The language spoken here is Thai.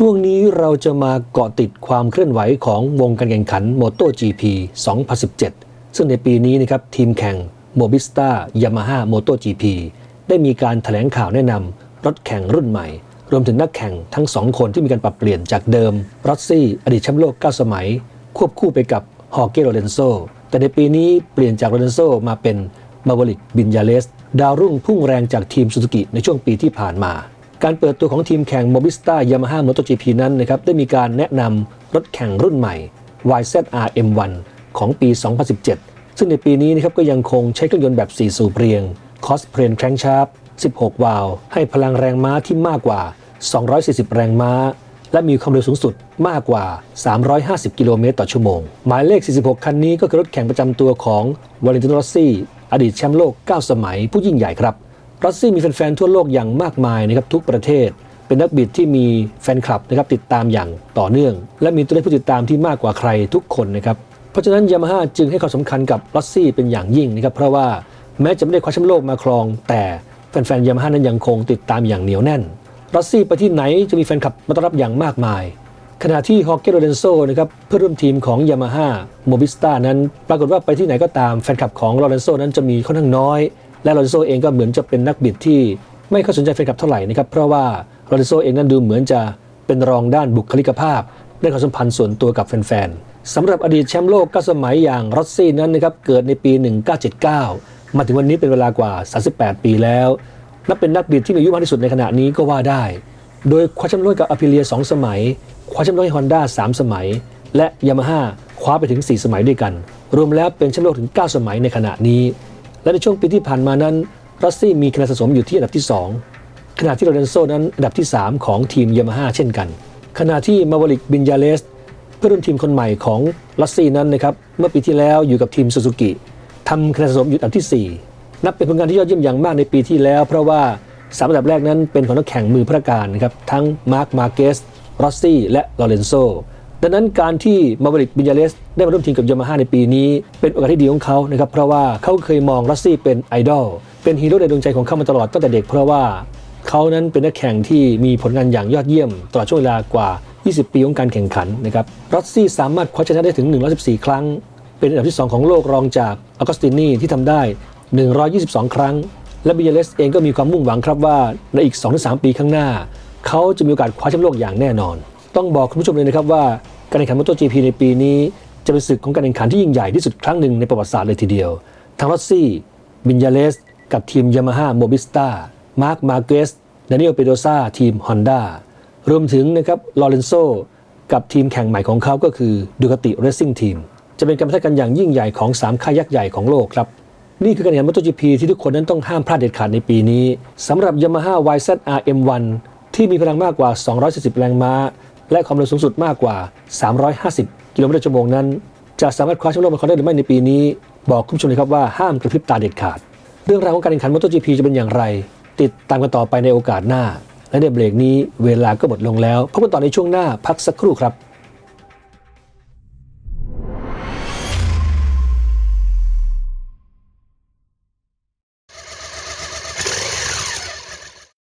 ช่วงนี้เราจะมาเกาะติดความเคลื่อนไหวของวงการแข่งขัน MotoGP 2017 ซึ่งในปีนี้นะครับทีมแข่ง Mobistar Yamaha MotoGP ได้มีการถแถลงข่าวแนะนำรถแข่งรุ่นใหม่ รวมถึงนักแข่งทั้งสองคนที่มีการปรับเปลี่ยนจากเดิมรอสซี่อดีตแชมป์โลก 9 สมัย ควบคู่ไปกับฮอร์เกโรเลนโซแต่ในปีนี้เปลี่ยนจากโรเลนโซมาเป็นมาวลิกบินยาเลส ดาวรุ่งพุ่งแรงจากทีมซูซูกิในช่วงปีที่ผ่านมา การเปิดตัวของทีมแข่ง Mobistar Yamaha MotoGP นั้นนะครับได้มีการแนะนำรถแข่งรุ่นใหม่ YZR M1 ของปี 2017 ซึ่งในปีนี้นะครับก็ยังคงใช้เครื่องยนต์แบบ 4 สูบเรียงคอสเพลนแครงชาร์ป16 วาล์วให้พลังแรงม้าที่มากกว่า 240 แรงม้า และมีความเร็วสูงสุดมากกว่า 350 กิโลเมตรต่อชั่วโมง หมายเลข 46 คันนี้ก็คือรถแข่งประจำตัวของวาเลนติโนรอซี่อดีตแชมป์โลก 9 สมัยผู้ยิ่งใหญ่ครับ รอสซี่มีแฟนๆทั่วโลกอย่างมากมายนะครับทุกประเทศ เป็นนักบิดที่มีแฟนคลับนะครับติดตามอย่างต่อเนื่อง และมีตัวเลขผู้ติดตามที่มากกว่าใครทุกคนนะครับเพราะฉะนั้นยามาฮ่าจึงให้ความสำคัญกับรอสซี่เป็นอย่างยิ่งนะครับเพราะว่าแม้จะไม่ได้คว้าแชมป์โลกมาครอง แต่แฟนๆยามาฮ่านั้นยังคงติดตามอย่างเหนียวแน่นรอสซี่ไปที่ไหนจะมีแฟนคลับมาต้อนรับอย่างมากมาย ขณะที่ฮอกเกโรเดนโซนะครับเพื่อนร่วมทีมของยามาฮ่าโมบิสตานั้น ปรากฏว่าไปที่ไหนก็ตามแฟนคลับของโรเดนโซนั้นจะมีค่อนข้างน้อย และโรดนโซเองก็เหมือนจะเป็นนักบิดที่ไม่ค่อยสนใจแฟนคลับเท่าไหร่นะครับเพราะว่าโรดนโซเองนั้นดูเหมือนจะเป็นรองด้านบุคลิกภาพในความสัมพันธ์ส่วนตัวกับแฟนๆสำหรับอดีตแชมป์โลก9สมัยอย่างรอสซี่นั้นนะครับเกิดในปี 1979 มาถึงวันนี้เป็นเวลากว่า 38 ปีแล้วนับเป็นนักบิดที่มีอายุมากที่สุดในขณะนี้ก็ว่าได้ โดยคว้าแชมป์โลกกับอ p ิเลีย 2 สมัย คว้าแชมป์โลกให้ฮอนด้า3สมัย และยามาฮ่าคว้าไปถึง 4 สมัยด้วยกัน รวมแล้วเป็นแชมป์โลกถึง 9 สมัยในขณะนี้ และในช่วงปีที่ผ่านมานั้นรัสซี่มีคะแนนสะสมอยู่ที่อันดับที่ 2 ขณะที่โรเดนโซนั้นอันดับที่ 3 ของทีมยามาฮ่าเช่นกัน ขณะที่มาวลิกบินยาเลสเพื่อนร่วมทีมคนใหม่ของลัสซี่นั้นนะครับเมื่อปีที่แล้วอยู่กับทีมซูซูกิทำคะแนนสะสมอยู่อันดับที่ 4 นับเป็นผลงานที่ยอดเยี่ยมอย่างมากในปีที่แล้ว เพราะว่าสามอันดับแรกนั้นเป็นของนักแข่งมือพระการนะครับทั้งมาร์คมาเกสรอสซี่และลอเรนโซ ดังนั้นการที่มาบริกบินยาเลสได้มาร่วมทีมกับยามาฮ่าในปีนี้ เป็นโอกาสที่ดีของเขานะครับเพราะว่าเขาเคยมองรอสซี่เป็นไอดอลเป็นฮีโร่ในดวงใจของเขามาตลอดตั้งแต่เด็กเพราะว่าเขานั้นเป็นนักแข่งที่มีผลงานอย่างยอดเยี่ยมตลอดช่วงเวลากว่า 20 ปีของการแข่งขันนะครับรอสซี่สามารถคว้าชนะได้ถึง 114 ครั้ง เป็นอันดับที่ 2 ของโลกรองจากอากอสตินีที่ทำได้ 122 ครั้ง และบิเยเลสเองก็มีความมุ่งหวังครับว่าในอีก 2-3 ปีข้างหน้า เขาจะมีโอกาสคว้าแชมป์โลกอย่างแน่นอน ต้องบอกคุณผู้ชมเลยนะครับว่า การแข่งขันมอเตอร์จีพีในปีนี้ จะเป็นศึกของการแข่งขันที่ยิ่งใหญ่ที่สุดครั้งหนึ่งในประวัติศาสตร์เลยทีเดียว ทั้งรอสซี่ บินยาเลส กับทีมยามาฮ่าโมบิสตามาร์คมาเกสดานิเอลเปโดซาทีมฮอนด้ารวมถึงนะครับลอเรนโซกับทีมแข่งใหม่ของเขาก็คือดูคติเรซซิ่งทีมจะเป็นการประทะกันอย่างยิ่งใหญ่ของ 3 ค่ายยักษ์ใหญ่ของโลกครับนี่คือการแข่งขันมอเตอร์จีพีที่ทุกคนนั้นต้องห้ามพลาดเด็ดขาดในปีนี้สำหรับ Yamaha YZR M1 ที่มีพลังมากกว่า 240 แรงม้า และความเร็วสูงสุดมากกว่า 350 กิโลเมตรต่อชั่วโมงนั้น จะสามารถคว้าแชมป์โลกมาครองได้หรือไม่ในปีนี้ บอกคุณผู้ชมเลยครับว่าห้ามกระพริบตาเด็ดขาด เรื่องราวของการแข่งขันมอเตอร์จีพีจะเป็นอย่างไร ติดตามกันต่อไปในโอกาสหน้า และในเบรกนี้เวลาก็หมดลงแล้วพบกันต่อในช่วงหน้าพักสักครู่ครับ